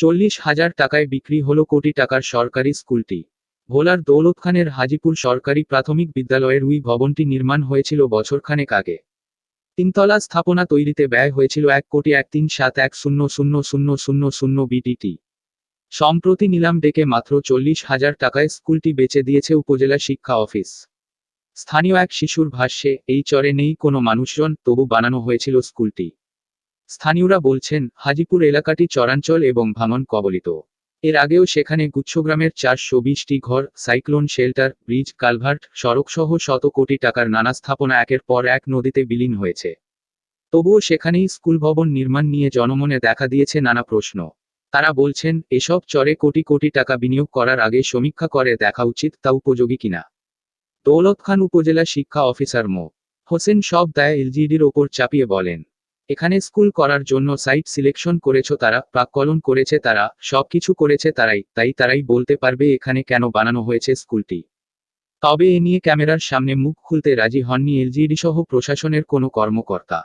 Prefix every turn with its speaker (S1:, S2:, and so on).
S1: চল্লিশ হাজার টাকায় বিক্রি হলো কোটি টাকার সরকারি স্কুলটি। ভোলার দৌলত খানের হাজিপুর সরকারি প্রাথমিক বিদ্যালয়ের উই ভবনটি নির্মাণ হয়েছিল বছরখানেক আগে। তিনতলা স্থাপনা তৈরিতে ব্যয় হয়েছিল এক কোটি এক তিন সাত এক শূন্য শূন্য শূন্য শূন্য শূন্য বিটিটি। সম্প্রতি নিলাম ডেকে মাত্র চল্লিশ হাজার টাকায় স্কুলটি বেচে দিয়েছে উপজেলা শিক্ষা অফিস। স্থানীয় এক শিশুর ভাষ্যে, এই চরে নেই কোনো মানুষজন, তবু বানানো হয়েছিল স্কুলটি। স্থানীয়রা বলছেন, হাজিপুর এলাকাটি চরাঞ্চল এবং ভাঙন কবলিত। এর আগেও সেখানে গুচ্ছগ্রামের চারশো বিশটি ঘর, সাইক্লোন শেল্টার, ব্রিজ, কালভার্ট, সড়কসহ শত কোটি টাকার নানা স্থাপনা একের পর এক নদীতে বিলীন হয়েছে। তবুও সেখানেই স্কুল ভবন নির্মাণ নিয়ে জনমনে দেখা দিয়েছে নানা প্রশ্ন। তারা বলছেন, এসব চরে কোটি কোটি টাকা বিনিয়োগ করার আগে সমীক্ষা করে দেখা উচিত তা উপযোগী কিনা। দৌলত খান উপজেলা শিক্ষা অফিসার মো. হোসেন সব দায় এলজিডির ওপর চাপিয়ে বলেন। এখানে স্কুল করার জন্য সাইট সিলেকশন করেছ তারা, প্রাক্কলন করেছে তারা, সবকিছু করেছে তারাই, তাই তারাই বলতে পারবে এখানে কেন বানানো হয়েছে স্কুলটি। তবে এ নিয়ে ক্যামেরার সামনে মুখ খুলতে রাজি হননি এলজিডি সহ প্রশাসনের কোনো কর্মকর্তা।